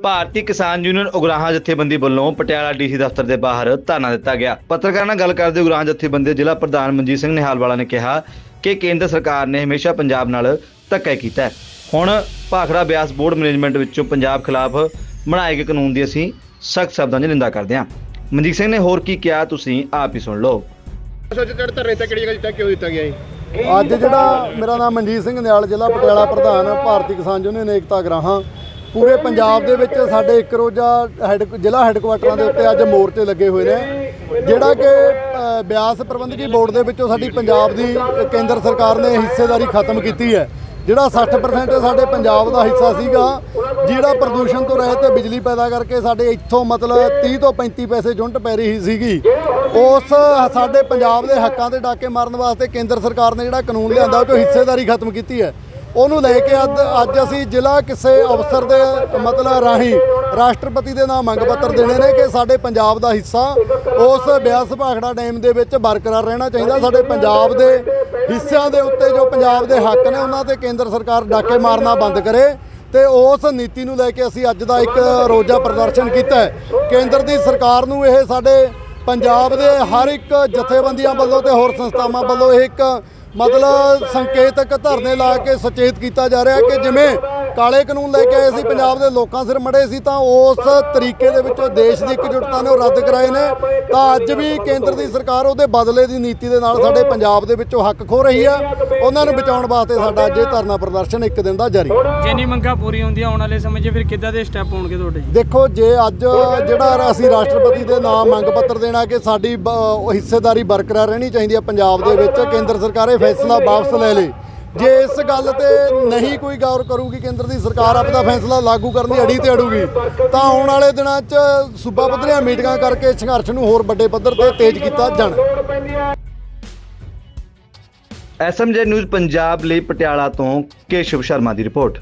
ਭਾਰਤੀ ਕਿਸਾਨ ਯੂਨੀਅਨ ਉਗਰਾਹਾਂ ਜਥੇਬੰਦੀ ਵੱਲੋਂ ਪਟਿਆਲਾ ਡੀਸੀ ਦਫ਼ਤਰ ਦੇ ਬਾਹਰ ਧਰਨਾ ਦਿੱਤਾ ਗਿਆ। ਪੱਤਰਕਾਰਾਂ ਨਾਲ ਗੱਲ ਕਰਦੇ ਉਗਰਾਹਾਂ ਜਥੇਬੰਦੀ ਦੇ ਜ਼ਿਲ੍ਹਾ ਪ੍ਰਧਾਨ ਮਨਜੀਤ ਸਿੰਘ ਨਿਹਾਲਵਾਲਾ ਨੇ ਕਿਹਾ ਕਿ ਕੇਂਦਰ ਸਰਕਾਰ ਨੇ ਹਮੇਸ਼ਾ ਪੰਜਾਬ ਨਾਲ ਧੱਕਾ ਕੀਤਾ ਹੈ। ਹੁਣ ਭਾਖੜਾ ਬਿਆਸ ਬੋਰਡ ਮੈਨੇਜਮੈਂਟ ਵਿੱਚੋਂ ਪੰਜਾਬ ਖਿਲਾਫ ਬਣਾਏ ਗਏ ਕਾਨੂੰਨ ਦੀ ਅਸੀਂ ਸਖਤ ਸ਼ਬਦਾਂ 'ਚ ਨਿੰਦਾ ਕਰਦੇ ਹਾਂ। ਮਨਜੀਤ ਸਿੰਘ ਨੇ ਹੋਰ ਕੀ ਕਿਹਾ ਤੁਸੀਂ ਆਪ ਹੀ ਸੁਣ ਲਓ। ਸੋਚ ਤੇ ਧਰਨੇ ਤੇ ਕਿਹੜੀ ਜਗ੍ਹਾ ਦਿੱਤਾ ਕਿਉਂ ਦਿੱਤਾ ਗਿਆ ਜੀ ਅੱਜ ਜਿਹੜਾ ਮੇਰਾ ਨਾਮ ਮਨਜੀਤ ਸਿੰਘ ਨਿਆਲ ਜ਼ਿਲ੍ਹਾ ਪਟਿਆਲਾ ਪ੍ਰਧਾਨ ਭਾਰਤੀ ਕਿਸਾਨ ਯੂਨੀਅਨ ਏਕਤਾ ਗਰਾਹਾਂ ਪੂਰੇ ਪੰਜਾਬ ਦੇ ਵਿੱਚ ਸਾਡੇ ਇੱਕ ਰੋਜ਼ਾ ਹੈਡ ਜ਼ਿਲ੍ਹਾ ਹੈੱਡਕੁਆਟਰਾਂ ਦੇ ਉੱਤੇ ਅੱਜ ਮੋਰਚੇ ਲੱਗੇ ਹੋਏ ਨੇ। ਜਿਹੜਾ ਕਿ ਬਿਆਸ ਪ੍ਰਬੰਧਕੀ ਬੋਰਡ ਦੇ ਵਿੱਚੋਂ ਸਾਡੀ ਪੰਜਾਬ ਦੀ ਕੇਂਦਰ ਸਰਕਾਰ ਨੇ ਹਿੱਸੇਦਾਰੀ ਖਤਮ ਕੀਤੀ ਹੈ। ਜਿਹੜਾ 60% ਸਾਡੇ ਪੰਜਾਬ ਦਾ ਹਿੱਸਾ ਸੀਗਾ, ਜਿਹੜਾ ਪ੍ਰਦੂਸ਼ਣ ਤੋਂ ਰਹਿਤ ਬਿਜਲੀ ਪੈਦਾ ਕਰਕੇ ਸਾਡੇ ਇੱਥੋਂ ਮਤਲਬ 30 ਤੋਂ 35 ਪੈਸੇ ਯੂਨਿਟ ਪੈ ਰਹੀ ਸੀਗੀ, ਉਸ ਸਾਡੇ ਪੰਜਾਬ ਦੇ ਹੱਕਾਂ ਤੇ ਡਾਕੇ ਮਾਰਨ ਵਾਸਤੇ ਕੇਂਦਰ ਸਰਕਾਰ ਨੇ ਜਿਹੜਾ ਕਾਨੂੰਨ ਲਿਆਂਦਾ, ਉਹ 'ਚੋਂ ਹਿੱਸੇਦਾਰੀ ਖਤਮ ਕੀਤੀ ਹੈ। ਉਹਨੂੰ ਲੈ ਕੇ ਅੱਜ ਅੱਜ ਅਸੀਂ ਜ਼ਿਲ੍ਹਾ ਕਿਸੇ ਅਫਸਰ ਦੇ ਮਤਲਬ ਰਾਹੀਂ ਰਾਸ਼ਟਰਪਤੀ ਦੇ ਨਾਮ ਮੰਗ ਪੱਤਰ ਦੇਣੇ ਨੇ ਕਿ ਸਾਡੇ ਪੰਜਾਬ ਦਾ ਹਿੱਸਾ ਉਸ ਬਿਆਸ ਭਾਖੜਾ ਡੈਮ ਦੇ ਵਿੱਚ ਬਰਕਰਾਰ ਰਹਿਣਾ ਚਾਹੀਦਾ। ਸਾਡੇ ਪੰਜਾਬ ਦੇ ਹਿੱਸਿਆਂ ਦੇ ਉੱਤੇ ਜੋ ਪੰਜਾਬ ਦੇ ਹੱਕ ਨੇ, ਉਹਨਾਂ ਤੇ ਕੇਂਦਰ ਸਰਕਾਰ ਡਾਕੇ ਮਾਰਨਾ ਬੰਦ ਕਰੇ ਤੇ ਉਸ ਨੀਤੀ ਨੂੰ ਲੈ ਕੇ ਅਸੀਂ ਅੱਜ ਦਾ ਇੱਕ ਰੋਜ਼ਾ ਪ੍ਰਦਰਸ਼ਨ ਕੀਤਾ ਹੈ। ਕੇਂਦਰ ਦੀ ਸਰਕਾਰ ਨੂੰ ਇਹ ਸਾਡੇ ਪੰਜਾਬ ਦੇ ਹਰ ਇੱਕ ਜਥੇਬੰਦੀਆਂ ਵੱਲੋਂ ਤੇ ਹੋਰ ਸੰਸਥਾਵਾਂ ਵੱਲੋਂ ਇਹ ਇੱਕ ਮਤਲਬ ਸੰਕੇਤਕ ਧਰਨੇ ਲਾ ਕੇ ਸੁਚੇਤ ਕੀਤਾ ਜਾ ਰਿਹਾ ਕਿ ਜਿਵੇਂ ਕਾਲੇ ਕਾਨੂੰਨ ਲੈ ਕੇ ਆਏ ਸੀ ਪੰਜਾਬ ਦੇ ਲੋਕਾਂ ਸਿਰ ਮੜੇ ਸੀ ਤਾਂ ਉਸ ਤਰੀਕੇ ਦੇ ਵਿੱਚੋਂ ਦੇਸ਼ ਦੀ ਇਕਜੁੱਟਤਾ ਨੇ ਉਹ ਰੱਦ ਕਰਾਏ ਨੇ। ਤਾਂ ਅੱਜ ਵੀ ਕੇਂਦਰ ਦੀ ਸਰਕਾਰ ਉਹਦੇ ਬਦਲੇ ਦੀ ਨੀਤੀ ਦੇ ਨਾਲ ਸਾਡੇ ਪੰਜਾਬ ਦੇ ਵਿੱਚੋਂ ਹੱਕ ਖੋ ਰਹੀ ਆ। ਉਹਨਾਂ ਨੂੰ ਬਚਾਉਣ ਵਾਸਤੇ ਸਾਡਾ ਅੱਜ ਇਹ ਧਰਨਾ ਪ੍ਰਦਰਸ਼ਨ ਇੱਕ ਦਿਨ ਦਾ ਜਾਰੀ। ਹੈ ਜੇ ਨਹੀਂ ਮੰਗਾਂ ਪੂਰੀਆਂ ਹੁੰਦੀਆਂ ਆਉਣ ਵਾਲੇ ਸਮੇਂ 'ਚ ਫਿਰ ਕਿੱਦਾਂ ਦੇ ਸਟੈਪ ਹੋਣਗੇ ਤੁਹਾਡੇ? ਦੇਖੋ ਜੇ ਅੱਜ ਜਿਹੜਾ ਅਸੀਂ ਰਾਸ਼ਟਰਪਤੀ ਦੇ ਨਾਮ ਮੰਗ ਪੱਤਰ ਦੇਣਾ ਕਿ ਸਾਡੀ ਹਿੱਸੇਦਾਰੀ ਬਰਕਰਾਰ ਰਹਿਣੀ ਚਾਹੀਦੀ ਹੈ ਪੰਜਾਬ ਦੇ ਵਿੱਚ ਕੇਂਦਰ ਸਰਕਾਰ ਇਹ ਫੈਸਲਾ ਵਾਪਸ ਲੈ ਲੇ। ਜੇ ਇਸ ਗੱਲ ਤੇ ਨਹੀਂ ਕੋਈ ਗੌਰ ਕਰੂਗੀ ਕੇਂਦਰ ਦੀ ਸਰਕਾਰ ਆਪਣਾ ਫੈਸਲਾ ਲਾਗੂ ਕਰਨ ਦੀ ਅੜੀ ਤੇ ਅੜੂਗੀ, ਤਾਂ ਆਉਣ ਵਾਲੇ ਦਿਨਾਂ 'ਚ ਸੂਬਾ ਪੱਧਰੀਆਂ ਮੀਟਿੰਗਾਂ ਕਰਕੇ ਸੰਘਰਸ਼ ਨੂੰ ਹੋਰ ਵੱਡੇ ਪੱਧਰ ਤੇ ਤੇਜ਼ ਕੀਤਾ ਜਾਣਾ। ਐਸਐਮਜੇ ਨਿਊਜ਼ ਪੰਜਾਬ ਲਈ ਪਟਿਆਲਾ ਤੋਂ ਕੇਸ਼ਵ ਸ਼ਰਮਾ ਦੀ ਰਿਪੋਰਟ।